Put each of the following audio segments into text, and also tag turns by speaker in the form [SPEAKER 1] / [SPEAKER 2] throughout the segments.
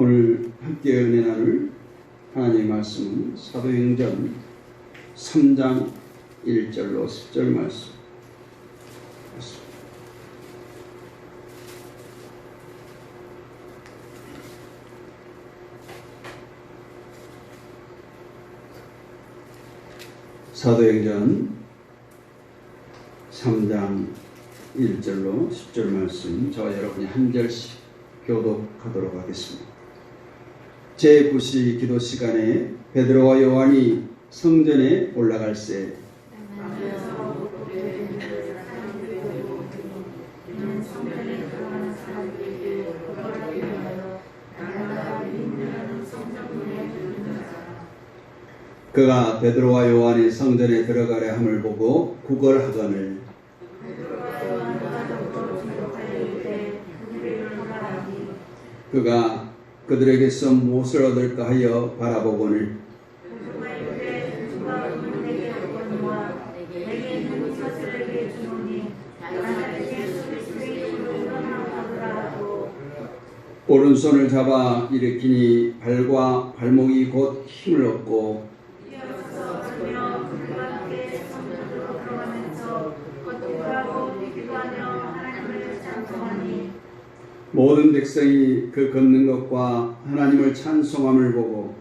[SPEAKER 1] 오늘 함께 은혜 나눌 하나님의 말씀은 사도행전 3장 1절로 10절 말씀. 사도행전 3장 1절로 10절 말씀 저와 여러분이 한 절씩 교독하도록 하겠습니다. 제9시 기도 시간에 베드로와 요한이 성전에 올라갈새. 그가 베드로와 요한이 성전에 들어가려 함을 보고 구걸하거늘. 그가 그들에게서 무엇을 얻을까 하여 바라보거늘. 오른손을 잡아 일으키니 발과 발목이 곧 힘을 얻고 모든 백성이 그 걷는 것과 하나님을 찬송함을 보고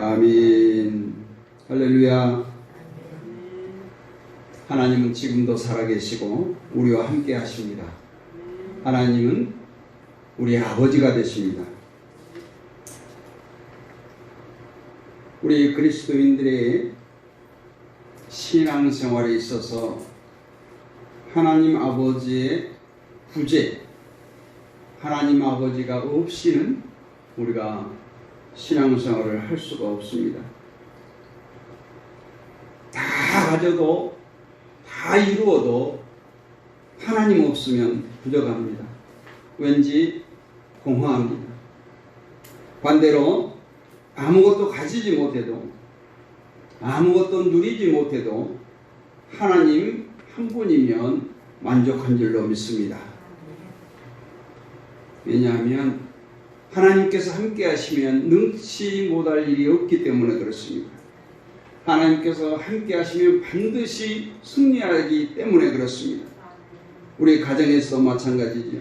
[SPEAKER 1] 아멘. 할렐루야. 하나님은 지금도 살아계시고 우리와 함께 하십니다. 하나님은 우리 아버지가 되십니다 우리 그리스도인들의 신앙생활에 있어서 하나님 아버지의 구제, 하나님 아버지가 없이는 우리가 신앙생활을 할 수가 없습니다. 다 가져도 다 이루어도 하나님 없으면 부족합니다. 왠지 공허합니다. 반대로 아무것도 가지지 못해도 아무것도 누리지 못해도 하나님 한 분이면 만족한 줄로 믿습니다. 왜냐하면 하나님께서 함께 하시면 능치 못할 일이 없기 때문에 그렇습니다. 하나님께서 함께 하시면 반드시 승리하기 때문에 그렇습니다. 우리 가정에서 마찬가지죠.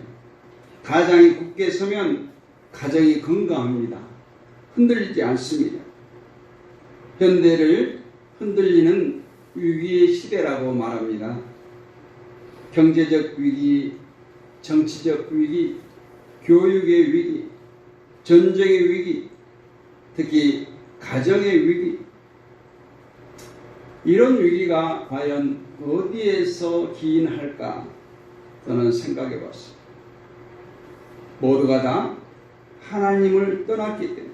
[SPEAKER 1] 가장이 굳게 서면 가정이 건강합니다. 흔들리지 않습니다. 현대를 흔들리는 위기의 시대라고 말합니다. 경제적 위기, 정치적 위기, 교육의 위기, 전쟁의 위기, 특히 가정의 위기, 이런 위기가 과연 어디에서 기인할까 저는 생각해 봤습니다. 모두가 다 하나님을 떠났기 때문에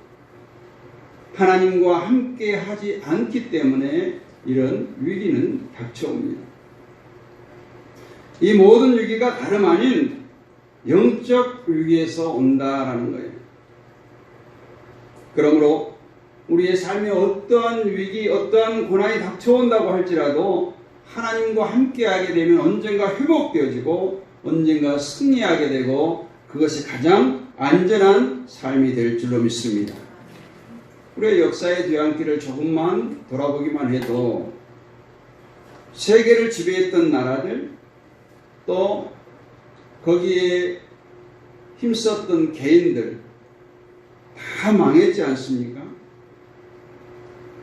[SPEAKER 1] 하나님과 함께 하지 않기 때문에 이런 위기는 닥쳐옵니다. 이 모든 위기가 다름 아닌 영적 위기에서 온다라는 거예요. 그러므로 우리의 삶에 어떠한 위기, 어떠한 고난이 닥쳐온다고 할지라도 하나님과 함께하게 되면 언젠가 회복되어지고 언젠가 승리하게 되고 그것이 가장 안전한 삶이 될 줄로 믿습니다. 우리의 역사의 뒤안길을 조금만 돌아보기만 해도 세계를 지배했던 나라들 또 거기에 힘썼던 개인들 다 망했지 않습니까?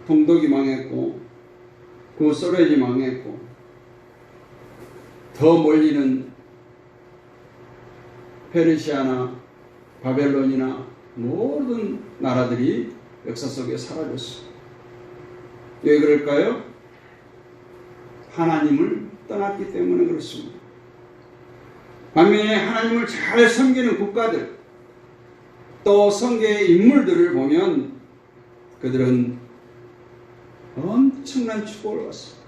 [SPEAKER 1] 동독이 망했고 그 소련이 망했고 더 멀리는 페르시아나 바벨론이나 모든 나라들이 역사 속에 사라졌어. 왜 그럴까요? 하나님을 떠났기 때문에 그렇습니다. 반면에 하나님을 잘 섬기는 국가들, 또 성계의 인물들을 보면 그들은 엄청난 축복을 받습니다.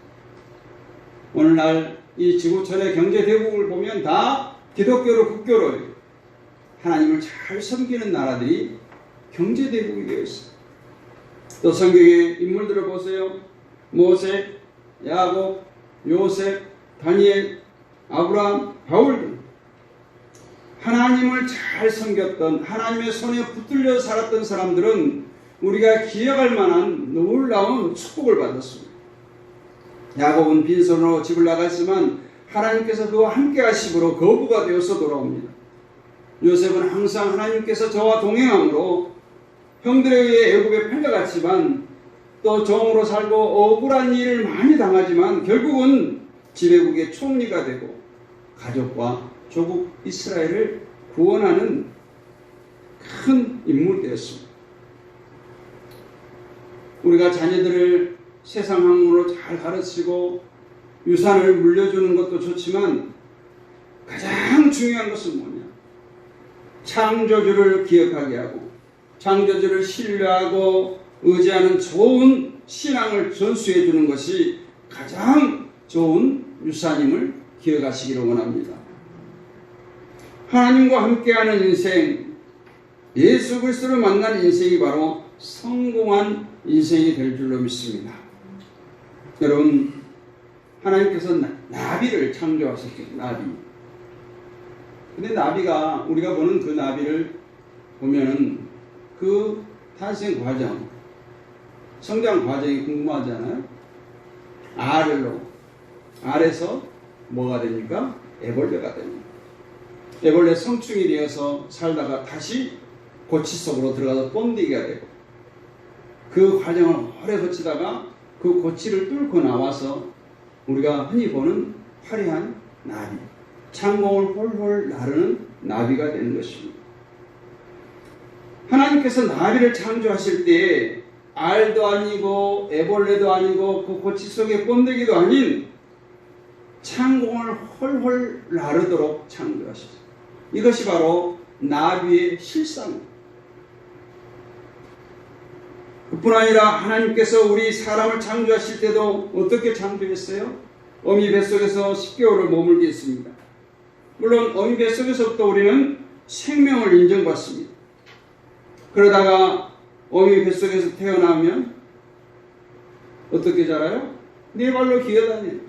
[SPEAKER 1] 오늘날 이 지구촌의 경제 대국을 보면 다 기독교로 국교로 하나님을 잘 섬기는 나라들이 경제 대국이 되어 있습니다. 또 성경의 인물들을 보세요. 모세, 야곱, 요셉, 다니엘, 아브라함, 바울 등 하나님을 잘 섬겼던 하나님의 손에 붙들려 살았던 사람들은 우리가 기억할 만한 놀라운 축복을 받았습니다. 야곱은 빈손으로 집을 나갔지만 하나님께서 그와 함께 하심으로 거부가 되어서 돌아옵니다. 요셉은 항상 하나님께서 저와 동행함으로 형들에 의해 애굽에 팔려갔지만 또 종으로 살고 억울한 일을 많이 당하지만 결국은 지배국의 총리가 되고 가족과 조국 이스라엘을 구원하는 큰 인물이 되었습니다. 우리가 자녀들을 세상 학문으로 잘 가르치고 유산을 물려주는 것도 좋지만 가장 중요한 것은 뭐냐? 창조주를 기억하게 하고 창조주를 신뢰하고 의지하는 좋은 신앙을 전수해 주는 것이 가장 좋은 유산임을 기억하시기를 원합니다. 하나님과 함께하는 인생, 예수 그리스도를 만난 인생이 바로 성공한 인생이 될 줄로 믿습니다. 여러분, 하나님께서 나비를 창조하셨죠. 나비. 근데 나비가 우리가 보는 그 나비를 보면은 그 탄생 과정, 성장 과정이 궁금하잖아요. 알로 알에서 뭐가 됩니까? 애벌레가 됩니다. 애벌레 성충이 되어서 살다가 다시 고치 속으로 들어가서 번데기가 되고 그 과정을 오래 거치다가 그 고치를 뚫고 나와서 우리가 흔히 보는 화려한 나비, 창공을 홀홀 나르는 나비가 되는 것입니다. 하나님께서 나비를 창조하실 때 알도 아니고 애벌레도 아니고 그 고치 속의 번데기도 아닌 창공을 홀홀 나르도록 창조하셨어요. 이것이 바로 나비의 실상입니다. 그뿐 아니라 하나님께서 우리 사람을 창조하실 때도 어떻게 창조했어요? 어미 뱃속에서 10개월을 머물게 했습니다. 물론 어미 뱃속에서부터 우리는 생명을 인정받습니다. 그러다가 어미 뱃속에서 태어나면 어떻게 자라요? 네 발로 기어다녀요.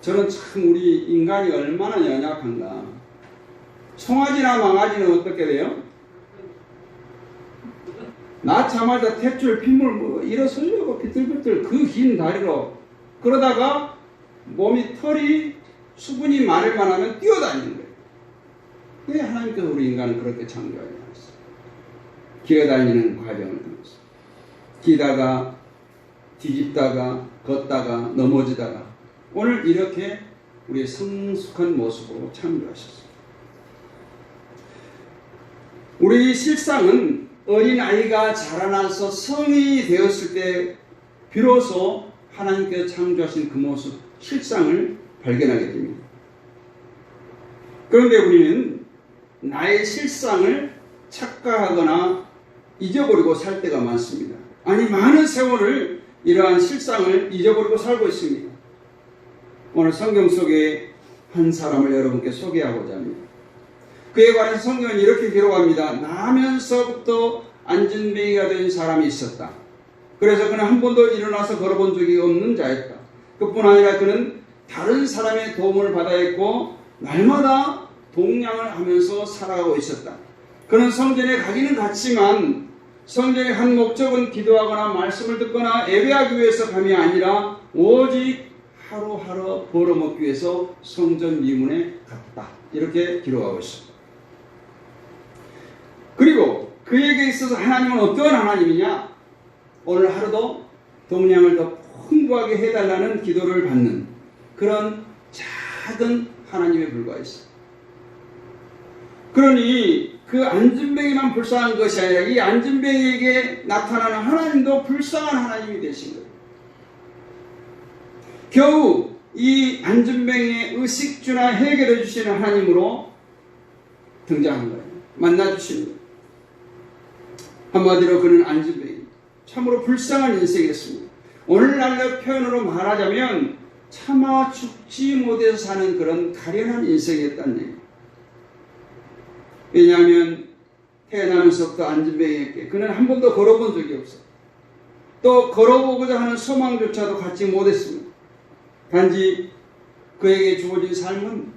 [SPEAKER 1] 저는 참 우리 인간이 얼마나 연약한가. 송아지나 망아지는 어떻게 돼요? 낳자마자 탯줄 핏물 뭐 일어서려고 비틀비틀 그 긴 다리로 그러다가 몸이 털이 수분이 많을 만하면 뛰어다니는 거예요. 왜 하나님께서 우리 인간을 그렇게 않았어요? 기어다니는 과정을 통해서 기다가 뒤집다가 걷다가 넘어지다가 오늘 이렇게 우리의 성숙한 모습으로 창조하셨어요. 우리 실상은 어린 아이가 자라나서 성이 되었을 때 비로소 하나님께서 창조하신 그 모습, 실상을 발견하게 됩니다. 그런데 우리는 나의 실상을 착각하거나 잊어버리고 살 때가 많습니다. 아니, 많은 세월을 이러한 실상을 잊어버리고 살고 있습니다. 오늘 성경 속에 한 사람을 여러분께 소개하고자 합니다. 그에 관해서 성경은 이렇게 기록합니다. 나면서부터 안진뱅이가 된 사람이 있었다. 그래서 그는 한 번도 일어나서 걸어본 적이 없는 자였다. 그뿐 아니라 그는 다른 사람의 도움을 받아야 했고 날마다 동량을 하면서 살아가고 있었다. 그는 성전에 가기는 갔지만 성전의 한 목적은 기도하거나 말씀을 듣거나 예배하기 위해서 감이 아니라 오직 하루하루 벌어먹기 위해서 성전 미문에 갔다. 이렇게 기록하고 있습니다. 그리고 그에게 있어서 하나님은 어떤 하나님이냐? 오늘 하루도 동량을 더 풍부하게 해달라는 기도를 받는 그런 작은 하나님에 불과했어. 그러니 그 안진뱅이만 불쌍한 것이 아니라 이 안진뱅이에게 나타나는 하나님도 불쌍한 하나님이 되신 거예요. 겨우 이 안진뱅이의 의식주나 해결해 주시는 하나님으로 등장한 거예요. 만나 주시는 거예요. 한마디로 그는 안진뱅이. 참으로 불쌍한 인생이었습니다. 오늘날의 표현으로 말하자면 차마 죽지 못해서 사는 그런 가련한 인생이었다는 얘기. 왜냐하면 태어나면서부터 안진뱅이에게 그는 한 번도 걸어본 적이 없어. 또 걸어보고자 하는 소망조차도 갖지 못했습니다. 단지 그에게 주어진 삶은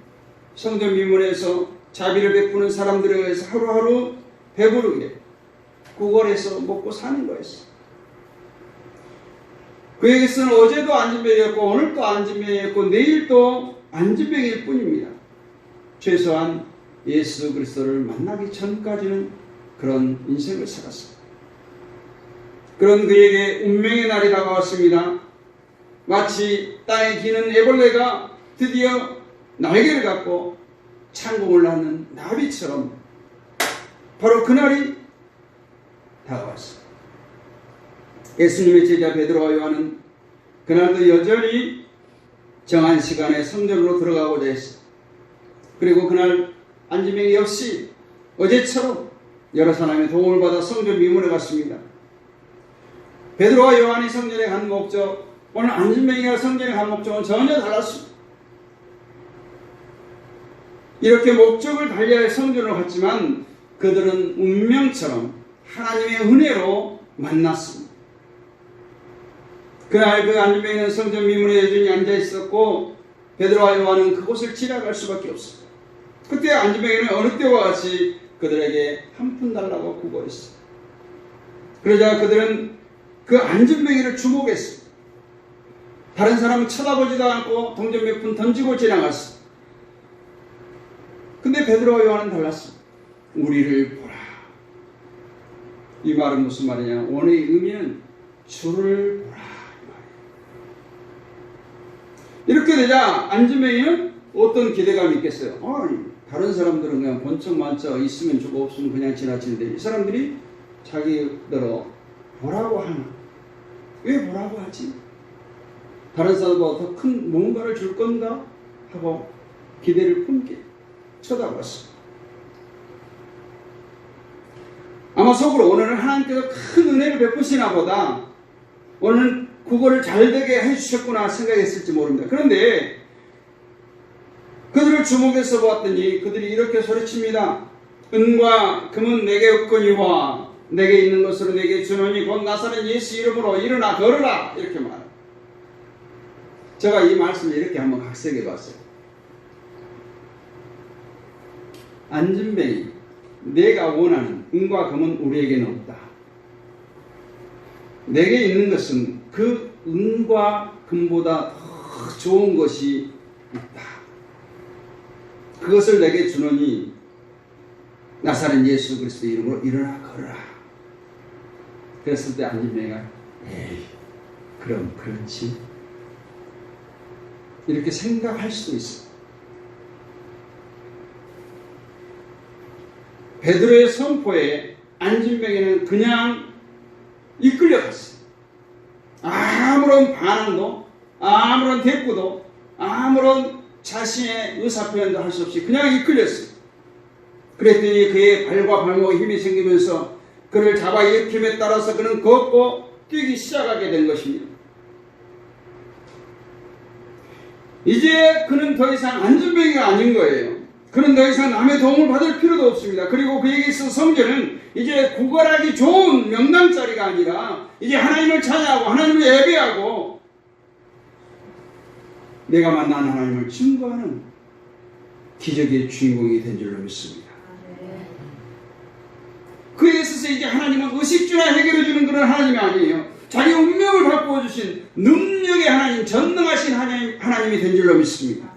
[SPEAKER 1] 성전 미문에서 자비를 베푸는 사람들에 의해서 하루하루 배부르게 구걸해서 먹고 사는 거였어. 그에게서는 어제도 안진뱅이였고 오늘도 안진뱅이였고 내일도 안진뱅이일 뿐입니다. 최소한 예수 그리스도를 만나기 전까지는 그런 인생을 살았습니다. 그런 그에게 운명의 날이 다가왔습니다. 마치 땅에 기는 애벌레가 드디어 날개를 갖고 창공을 낳는 나비처럼 바로 그날이 다가왔습니다. 예수님의 제자 베드로와 요한은 그날도 여전히 정한 시간에 성전으로 들어가고자 했습니다. 그리고 그날 안지명이 역시 어제처럼 여러 사람의 도움을 받아 성전 미문에 갔습니다. 베드로와 요한이 성전에 간 목적, 오늘 안진명이가 성전에 간 목적은 전혀 달랐습니다. 이렇게 목적을 달리할 성전으로 갔지만 그들은 운명처럼 하나님의 은혜로 만났습니다. 그날 그 안진명이는 성전 미문에 여전히 앉아 있었고 베드로와 요한은 그곳을 지나갈 수밖에 없습니다. 그때 안진뱅이는 어느 때와 같이 그들에게 한 푼 달라고 구걸했어요. 그러자 그들은 그 안진뱅이를 주목했습니다. 다른 사람은 쳐다보지도 않고 동전 몇 푼 던지고 지나갔어. 근데 베드로와 요한은 달랐습니다. 우리를 보라. 이 말은 무슨 말이냐? 원의 의미는 주를 보라. 이렇게 되자 안진뱅이는 어떤 기대감이 있겠어요? 아니, 다른 사람들은 그냥 본척 만척 있으면 주고 없으면 그냥 지나치는데 이 사람들이 자기들어 보라고 하나? 왜 보라고 하지? 다른 사람보다 더 큰 뭔가를 줄 건가? 하고 기대를 품게 쳐다봤습니다. 아마 속으로 오늘은 하나님께서 큰 은혜를 베푸시나 보다 오늘은 그거를 잘 되게 해주셨구나 생각했을지 모릅니다. 그런데 주목해서 보았더니 그들이 이렇게 소리칩니다. 은과 금은 내게 없거니와 내게 있는 것으로 내게 주노니 곧 나사렛 예수 이름으로 일어나 걸으라 이렇게 말. 제가 이 말씀을 이렇게 한번 각색해 봤어요. 안진뱅이 내가 원하는 은과 금은 우리에게는 없다. 내게 있는 것은 그 은과 금보다 더 좋은 것이. 그것을 내게 주노니 나사렛 예수 그리스도 이름으로 일어나 걸어라. 그랬을 때 안진뱅이가 에이 그럼 그렇지 이렇게 생각할 수도 있어. 베드로의 선포에 안진뱅이는 그냥 이끌려갔어. 아무런 반응도, 아무런 대꾸도, 아무런 자신의 의사표현도 할 수 없이 그냥 이끌렸어요. 그랬더니 그의 발과 발목에 힘이 생기면서 그를 잡아 일으킴에 따라서 그는 걷고 뛰기 시작하게 된 것입니다. 이제 그는 더 이상 안전병이가 아닌 거예요. 그는 더 이상 남의 도움을 받을 필요도 없습니다. 그리고 그에게 있어 성전은 이제 구걸하기 좋은 명당자리가 아니라 이제 하나님을 찾아하고 하나님을 예배하고 내가 만난 하나님을 증거하는 기적의 주인공이 된 줄로 믿습니다. 그에 있어서 이제 하나님은 의식주나 해결해 주는 그런 하나님이 아니에요. 자기 운명을 바꾸어 주신 능력의 하나님, 전능하신 하나님, 하나님이 된 줄로 믿습니다.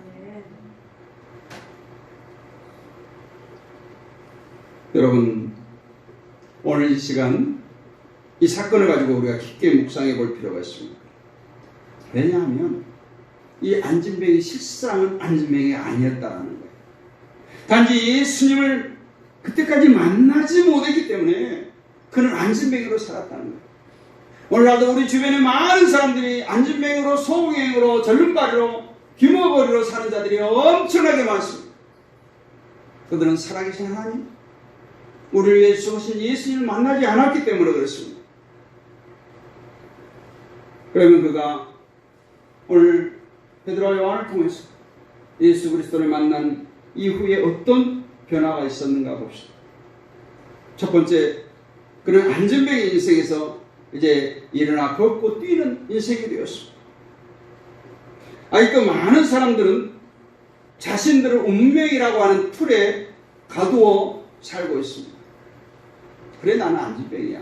[SPEAKER 1] 여러분, 오늘 이 시간 이 사건을 가지고 우리가 깊게 묵상해 볼 필요가 있습니다. 왜냐하면 이 안진뱅이 실상은 안진뱅이 아니었다라는 거예요. 단지 예수님을 그때까지 만나지 못했기 때문에 그는 안진뱅이로 살았다는 거예요. 오늘날도 우리 주변에 많은 사람들이 안진뱅이로 소응행으로 절름발이로 규모거리로 사는 자들이 엄청나게 많습니다. 그들은 살아계신 하나님, 우리를 위해 주신 예수님을 만나지 않았기 때문에 그렇습니다. 그러면 그가 오늘 베드로와 요한을 통해서 예수 그리스도를 만난 이후에 어떤 변화가 있었는가 봅시다. 첫 번째, 그는 안전뱅이 인생에서 이제 일어나 걷고 뛰는 인생이 되었습니다. 그 많은 사람들은 자신들을 운명이라고 하는 틀에 가두어 살고 있습니다. 그래 나는 안진병이야.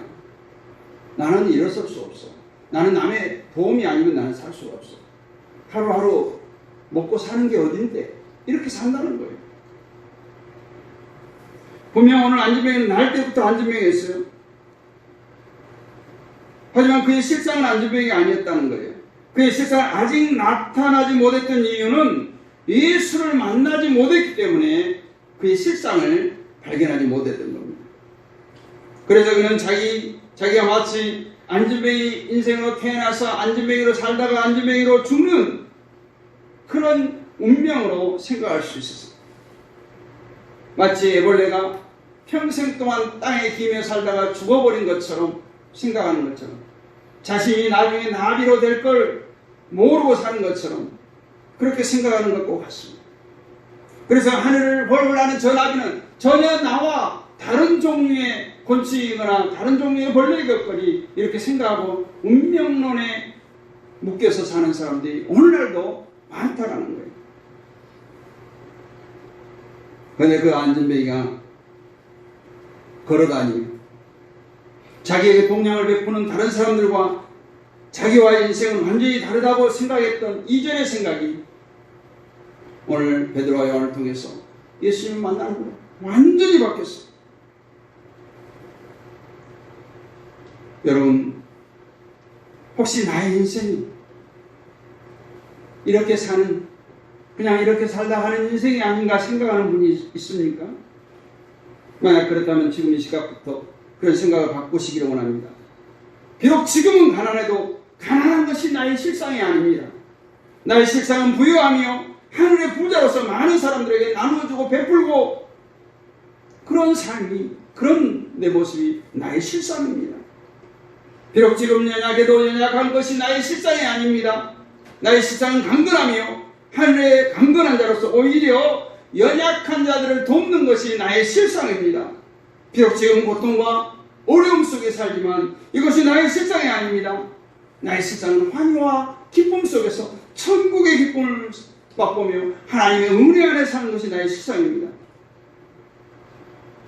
[SPEAKER 1] 나는 일어설 수 없어. 나는 남의 도움이 아니면 나는 살 수가 없어. 하루하루 먹고 사는 게 어딘데? 이렇게 산다는 거예요. 분명 오늘 안진병은 날 때부터 안진병이었어요. 하지만 그의 실상은 안진병이 아니었다는 거예요. 그의 실상은 아직 나타나지 못했던 이유는 예수를 만나지 못했기 때문에 그의 실상을 발견하지 못했던 겁니다. 그래서 그는 자기, 자기가 마치 안진뱅이 인생으로 태어나서 안진뱅이로 살다가 안진뱅이로 죽는 그런 운명으로 생각할 수 있었습니다. 마치 애벌레가 평생 동안 땅에 기며 살다가 죽어버린 것처럼 생각하는 것처럼 자신이 나중에 나비로 될 걸 모르고 사는 것처럼 그렇게 생각하는 것과 같습니다. 그래서 하늘을 벌벌하는 저 나비는 전혀 나와 다른 종류의 곤충이거나 다른 종류의 벌레겠거니 이렇게 생각하고 운명론에 묶여서 사는 사람들이 오늘날도 많다라는 거예요. 그런데 그 안전뱅이가 걸어다니며 자기에게 동량을 베푸는 다른 사람들과 자기와의 인생은 완전히 다르다고 생각했던 이전의 생각이 오늘 베드로와 요한을 통해서 예수님을 만난 후로 완전히 바뀌었어요. 여러분 혹시 나의 인생이 이렇게 사는 그냥 이렇게 살다 하는 인생이 아닌가 생각하는 분이 있습니까? 만약 그렇다면 지금 이 시각부터 그런 생각을 바꾸시기를 원합니다. 비록 지금은 가난해도 가난한 것이 나의 실상이 아닙니다. 나의 실상은 부유하며 하늘의 부자로서 많은 사람들에게 나누어주고 베풀고 그런 삶이 그런 내 모습이 나의 실상입니다. 비록 지금 연약해도 연약한 것이 나의 실상이 아닙니다. 나의 실상은 강건하며 하늘의 강건한 자로서 오히려 연약한 자들을 돕는 것이 나의 실상입니다. 비록 지금 고통과 어려움 속에 살지만 이것이 나의 실상이 아닙니다. 나의 실상은 환희와 기쁨 속에서 천국의 기쁨을 맛보며 하나님의 은혜 안에 사는 것이 나의 실상입니다.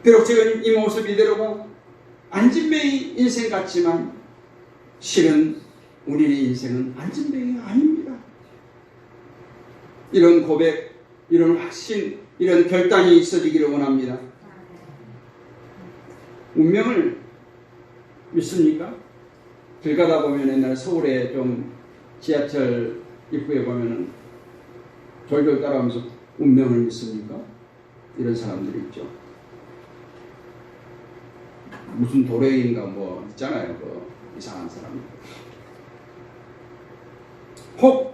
[SPEAKER 1] 비록 지금 이 모습 이대로가 안진뱅이 인생 같지만 실은 우리의 인생은 안진뱅이가 아닙니다. 이런 고백, 이런 확신, 이런 결단이 있어지기를 원합니다. 운명을 믿습니까? 길 가다 보면 옛날 서울에 좀 지하철 입구에 보면은 졸졸 따라오면서 운명을 믿습니까? 이런 사람들이 있죠. 무슨 도래인가 뭐 있잖아요. 그 이상한 사람. 혹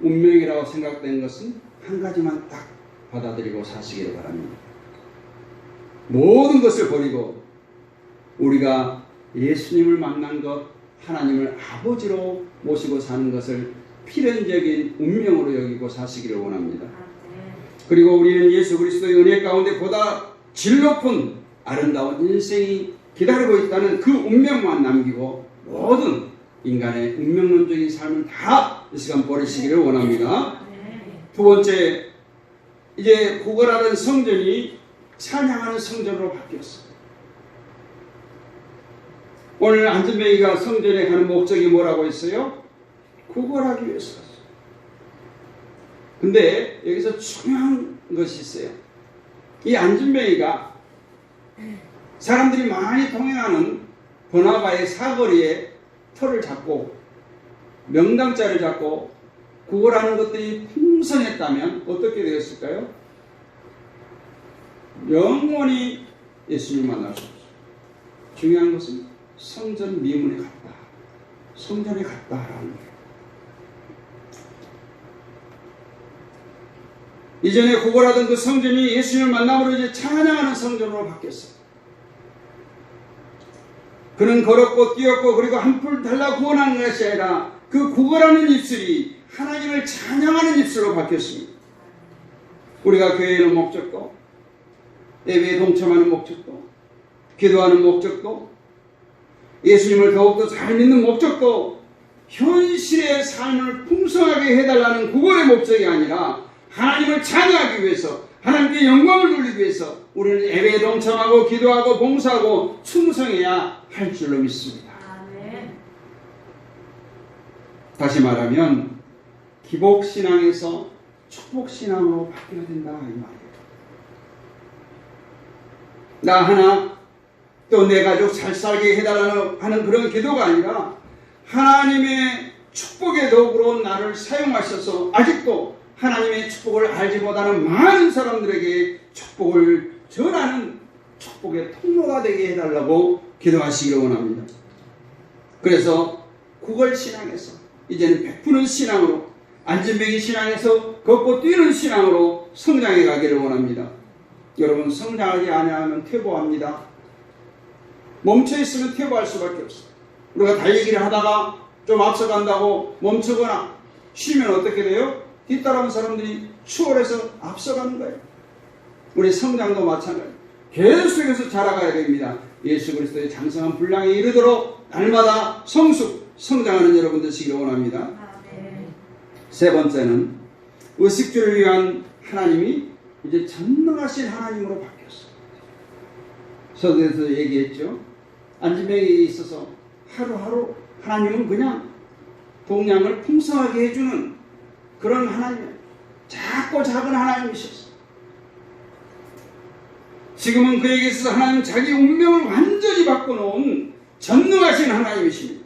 [SPEAKER 1] 운명이라고 생각된 것은 한 가지만 딱 받아들이고 사시기를 바랍니다. 모든 것을 버리고 우리가 예수님을 만난 것, 하나님을 아버지로 모시고 사는 것을 필연적인 운명으로 여기고 사시기를 원합니다. 그리고 우리는 예수 그리스도의 은혜 가운데 보다 질 높은 아름다운 인생이 기다리고 있다는 그 운명만 남기고 모든 인간의 운명론적인 삶을 다 이 시간 버리시기를 원합니다. 두 번째, 이제 구걸하는 성전이 찬양하는 성전으로 바뀌었어요. 오늘 안전뱅이가 성전에 가는 목적이 뭐라고 했어요? 구걸하기 위해서. 근데 여기서 중요한 것이 있어요. 이 안전뱅이가 사람들이 많이 통행하는 번화가의 사거리에 터를 잡고 명당자를 잡고 구걸하는 것들이 풍성했다면 어떻게 되었을까요? 영원히 예수님 만날 수 없어요. 중요한 것은 성전 미문에 갔다. 성전에 갔다라는 거예요. 이전에 구걸하던 그 성전이 예수님을 만남으로 이제 찬양하는 성전으로 바뀌었어요. 그는 걸었고 뛰었고 그리고 한풀 달라 구원하는 것이 아니라 그 구걸하는 입술이 하나님을 찬양하는 입술로 바뀌었습니다. 우리가 교회에는 목적도 예배에 동참하는 목적도 기도하는 목적도 예수님을 더욱더 잘 믿는 목적도 현실의 삶을 풍성하게 해달라는 그거의 목적이 아니라 하나님을 찬양하기 위해서 하나님께 영광을 돌리기 위해서 우리는 예배에 동참하고 기도하고 봉사하고 충성해야 할 줄로 믿습니다. 다시 말하면 기복 신앙에서 축복 신앙으로 바뀌어야 된다 이 말이에요. 나 하나 또 내 가족 잘 살게 해달라는 하는 그런 기도가 아니라 하나님의 축복의 도구로 나를 사용하셔서 아직도 하나님의 축복을 알지 못하는 많은 사람들에게 축복을 전하는 축복의 통로가 되게 해달라고 기도하시기를 원합니다. 그래서 구걸 신앙에서 이제는 베푸는 신앙으로 안전뱅이 신앙에서 걷고 뛰는 신앙으로 성장해 가기를 원합니다. 여러분 성장하지 아니하면 퇴보합니다. 멈춰 있으면 퇴보할 수밖에 없어요. 우리가 달리기를 하다가 좀 앞서간다고 멈추거나 쉬면 어떻게 돼요? 뒤따라온 사람들이 추월해서 앞서가는 거예요. 우리 성장도 마찬가지. 계속해서 자라가야 됩니다. 예수 그리스도의 장성한 분량에 이르도록 날마다 성숙, 성장하는 여러분 되시기를 원합니다. 세 번째는 의식주를 위한 하나님이 이제 전능하신 하나님으로 바뀌었어요. 서두에서 얘기했죠. 안진뱅이에 있어서 하루하루 하나님은 그냥 동량을 풍성하게 해주는 그런 하나님, 작고 작은 하나님이셨어요. 지금은 그에게 있어서 하나님 자기 운명을 완전히 바꿔놓은 전능하신 하나님이십니다.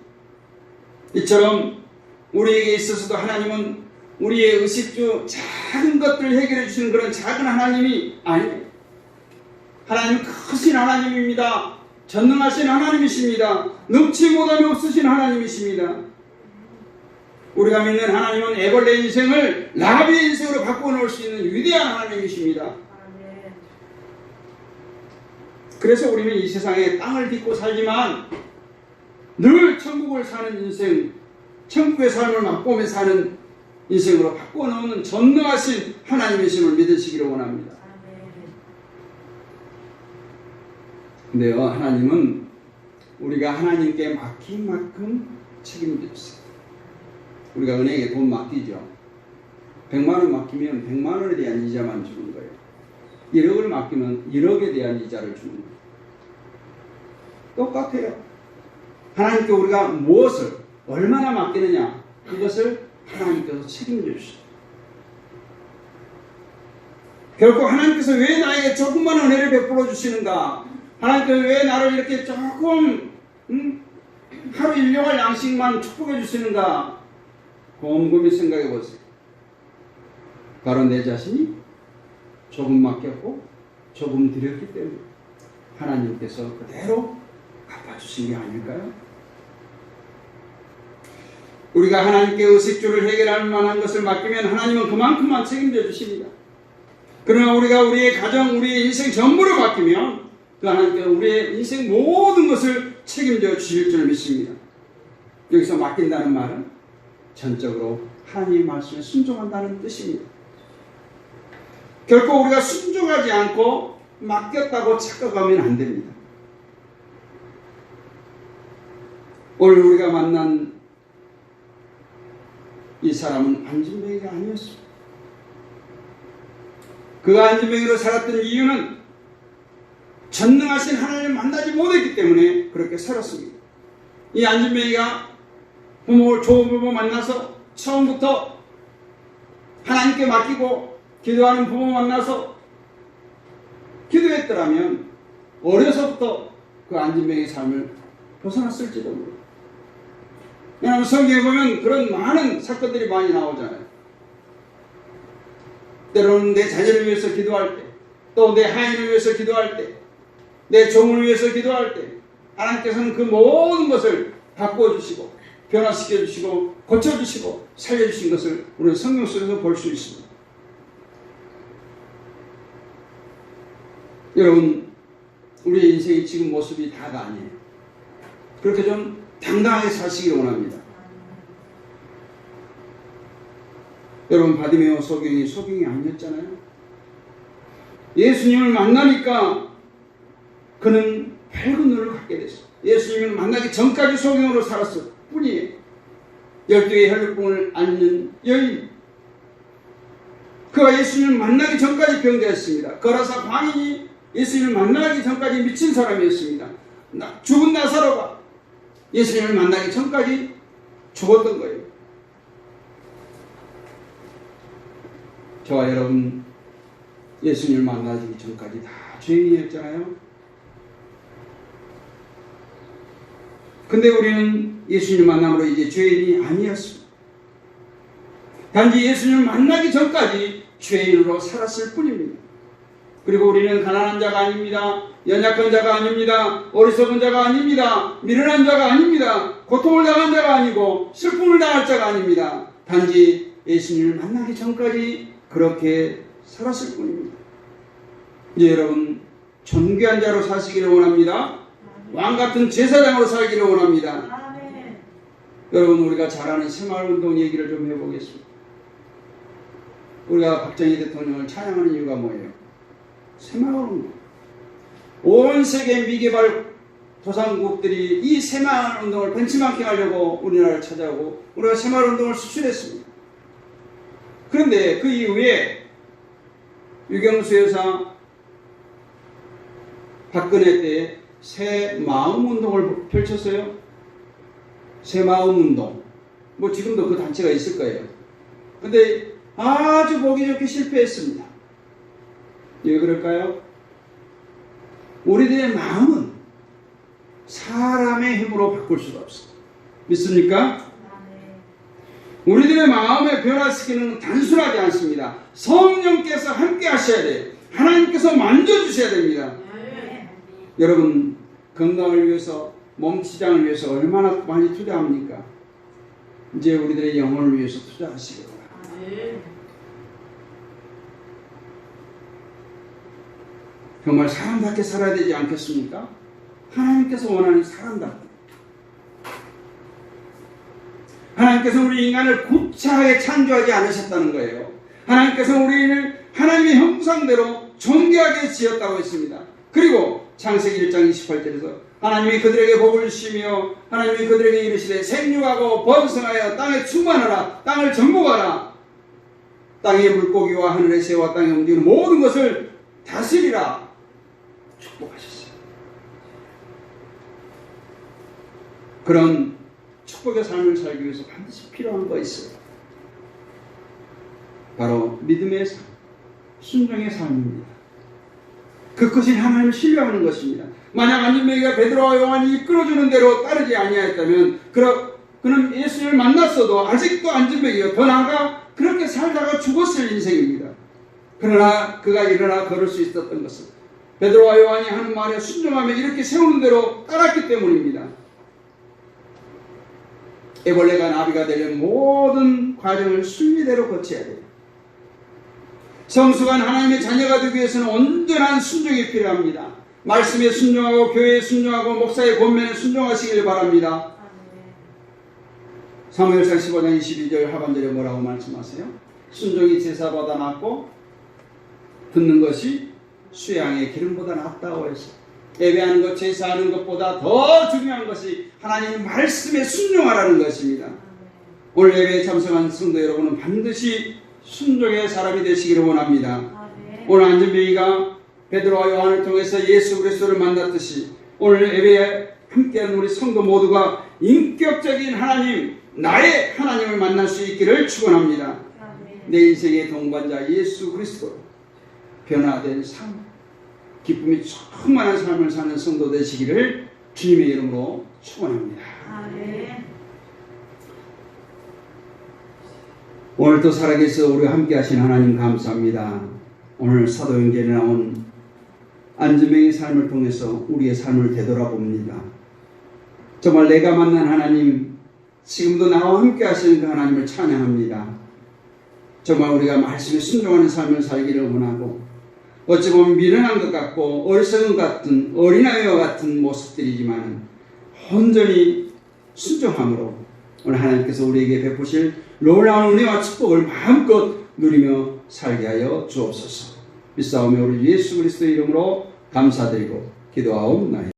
[SPEAKER 1] 이처럼 우리에게 있어서도 하나님은 우리의 의식주 작은 것들을 해결해 주시는 그런 작은 하나님이 아니에요. 하나님 크신 하나님입니다. 전능하신 하나님이십니다. 넘치 못함이 없으신 하나님이십니다. 우리가 믿는 하나님은 애벌레 인생을 라비의 인생으로 바꿔놓을 수 있는 위대한 하나님이십니다. 그래서 우리는 이 세상에 땅을 딛고 살지만 늘 천국을 사는 인생, 천국의 삶을 맛보며 사는 인생으로 바꿔놓는 전능하신 하나님이심을 믿으시기를 원합니다. 근데요, 하나님은 우리가 하나님께 맡긴 만큼 책임져 주세요. 우리가 은행에 돈 맡기죠. 100만 원 맡기면 100만 원에 대한 이자만 주는 거예요. 1억을 맡기면 1억에 대한 이자를 주는 거예요. 똑같아요. 하나님께 우리가 무엇을 얼마나 맡기느냐 이것을 하나님께서 책임져 주시죠. 결코 하나님께서 왜 나에게 조금만 은혜를 베풀어 주시는가? 하나님께서 왜 나를 이렇게 조금 음? 하루 일용할 양식만 축복해 주시는가? 곰곰이 생각해 보세요. 바로 내 자신이 조금 맡겼고 조금 드렸기 때문에 하나님께서 그대로 갚아주신 게 아닐까요? 우리가 하나님께 의식주를 해결할 만한 것을 맡기면 하나님은 그만큼만 책임져 주십니다. 그러나 우리가 우리의 가정, 우리의 인생 전부를 맡기면 그 하나님께서 우리의 인생 모든 것을 책임져 주실 줄 믿습니다. 여기서 맡긴다는 말은 전적으로 하나님의 말씀에 순종한다는 뜻입니다. 결코 우리가 순종하지 않고 맡겼다고 착각하면 안 됩니다. 오늘 우리가 만난 이 사람은 안진뱅이가 아니었습니다. 그가 안진뱅이로 살았던 이유는 전능하신 하나님을 만나지 못했기 때문에 그렇게 살았습니다. 이 안진뱅이가 부모, 좋은 부모 만나서 처음부터 하나님께 맡기고 기도하는 부모 만나서 기도했더라면 어려서부터 그 안진뱅이의 삶을 벗어났을지도 모릅니다. 왜냐하면 성경에 보면 그런 많은 사건들이 많이 나오잖아요. 때로는 내 자녀를 위해서 기도할 때, 또 내 하인을 위해서 기도할 때, 내 종을 위해서 기도할 때, 하나님께서는 그 모든 것을 바꿔주시고, 변화시켜 주시고, 고쳐 주시고, 살려 주신 것을 우리는 성경 속에서 볼 수 있습니다. 여러분, 우리의 인생의 지금 모습이 다가 아니에요. 그렇게 좀 당당하게 사시길 원합니다. 여러분 바디메오 소경이 소경이 아니었잖아요. 예수님을 만나니까 그는 밝은 눈을 갖게 됐어요. 예수님을 만나기 전까지 소경으로 살았을 뿐이에요. 열두의 혈육봉을 앓는 여인. 그가 예수님을 만나기 전까지 병자였습니다. 거라사 광인이 예수님을 만나기 전까지 미친 사람이었습니다. 나- 죽은 나사로가 예수님을 만나기 전까지 죽었던 거예요. 저와 여러분 예수님을 만나기 전까지 다 죄인이었잖아요. 근데 우리는 예수님 만남으로 이제 죄인이 아니었습니다. 단지 예수님을 만나기 전까지 죄인으로 살았을 뿐입니다. 그리고 우리는 가난한 자가 아닙니다. 연약한 자가 아닙니다. 어리석은 자가 아닙니다. 미련한 자가 아닙니다. 고통을 당한 자가 아니고 슬픔을 당할 자가 아닙니다. 단지 예수님을 만나기 전까지 그렇게 살았을 뿐입니다. 이제 여러분 존귀한 자로 사시기를 원합니다. 왕 같은 제사장으로 살기를 원합니다.
[SPEAKER 2] 아멘.
[SPEAKER 1] 여러분 우리가 잘 아는 새마을운동 얘기를 좀 해보겠습니다. 우리가 박정희 대통령을 찬양하는 이유가 뭐예요? 새마을운동. 온 세계 미개발 도상국들이 이 새마을운동을 벤치마킹 하려고 우리나라를 찾아오고 우리가 새마을운동을 수출했습니다. 그런데 그 이후에 유경수 여사 박근혜 때 새 마음 운동을 펼쳤어요. 새 마음 운동. 뭐 지금도 그 단체가 있을 거예요. 근데 아주 보기 좋게 실패했습니다. 왜 그럴까요? 우리들의 마음은 사람의 힘으로 바꿀 수가 없어. 믿습니까?
[SPEAKER 2] 아멘.
[SPEAKER 1] 우리들의 마음을 변화시키는 단순하지 않습니다. 성령께서 함께 하셔야 돼요. 하나님께서 만져주셔야 됩니다.
[SPEAKER 2] 아멘.
[SPEAKER 1] 여러분 건강을 위해서 몸 치장을 위해서 얼마나 많이 투자합니까? 이제 우리들의 영혼을 위해서 투자하시기 바랍니다.
[SPEAKER 2] 아멘.
[SPEAKER 1] 정말 사람답게 살아야 되지 않겠습니까? 하나님께서 원하는 사람답게. 하나님께서 우리 인간을 구차하게 창조하지 않으셨다는 거예요. 하나님께서 우리를 하나님의 형상대로 존귀하게 지었다고 했습니다. 그리고 창세기 1장 28절에서 하나님이 그들에게 복을 주시며 하나님이 그들에게 이르시되 생육하고 번성하여 땅에 충만하라 땅을 정복하라 땅의 물고기와 하늘의 새와 땅에 움직이는 모든 것을 다스리라 축복하셨어요. 그런 축복의 삶을 살기 위해서 반드시 필요한 거 있어요. 바로 믿음의 삶, 순종의 삶입니다. 그것이 하나님을 신뢰하는 것입니다. 만약 안전뱅이가 베드로와 요한이 이끌어주는 대로 따르지 아니하였다면 그러, 그는 예수님을 만났어도 아직도 안전뱅이요 더 나아가 그렇게 살다가 죽었을 인생입니다. 그러나 그가 일어나 걸을 수 있었던 것은 베드로와 요한이 하는 말에 순종하며 이렇게 세우는 대로 따랐기 때문입니다. 애벌레가 나비가 되려면 모든 과정을 순리대로 거쳐야 돼요. 성숙한 하나님의 자녀가 되기 위해서는 온전한 순종이 필요합니다. 말씀에 순종하고 교회에 순종하고 목사의 권면에 순종하시길 바랍니다. 사무엘상 15장 22절 하반절에 뭐라고 말씀하세요? 순종이 제사보다 낫고 듣는 것이 수양의 기름보다 낫다고 해서 예배하는 것, 제사하는 것보다 더 중요한 것이 하나님의 말씀에 순종하라는 것입니다. 오늘 예배에 참석한 성도 여러분은 반드시 순종의 사람이 되시기를 원합니다.
[SPEAKER 2] 아멘.
[SPEAKER 1] 오늘 안전뱅이가 베드로와 요한을 통해서 예수 그리스도를 만났듯이 오늘 예배에 함께하는 우리 성도 모두가 인격적인 하나님, 나의 하나님을 만날 수 있기를 축원합니다.
[SPEAKER 2] 아멘.
[SPEAKER 1] 내 인생의 동반자 예수 그리스도 변화된 삶, 기쁨이 충만한 삶을 사는 성도 되시기를 주님의 이름으로 축원합니다.
[SPEAKER 2] 아멘.
[SPEAKER 1] 오늘도 살아계셔 우리와 함께 하신 하나님 감사합니다. 오늘 사도행전에 나온 안즈명의 삶을 통해서 우리의 삶을 되돌아봅니다. 정말 내가 만난 하나님, 지금도 나와 함께 하시는 그 하나님을 찬양합니다. 정말 우리가 말씀에 순종하는 삶을 살기를 원하고 어찌 보면 미련한 것 같고 어리석은 것 같은 어린아이와 같은 모습들이지만 온전히 순종함으로 오늘 하나님께서 우리에게 베푸실 놀라운 은혜와 축복을 마음껏 누리며 살게 하여 주옵소서. 믿사오며 우리 예수 그리스도의 이름으로 감사드리고 기도하옵나이다.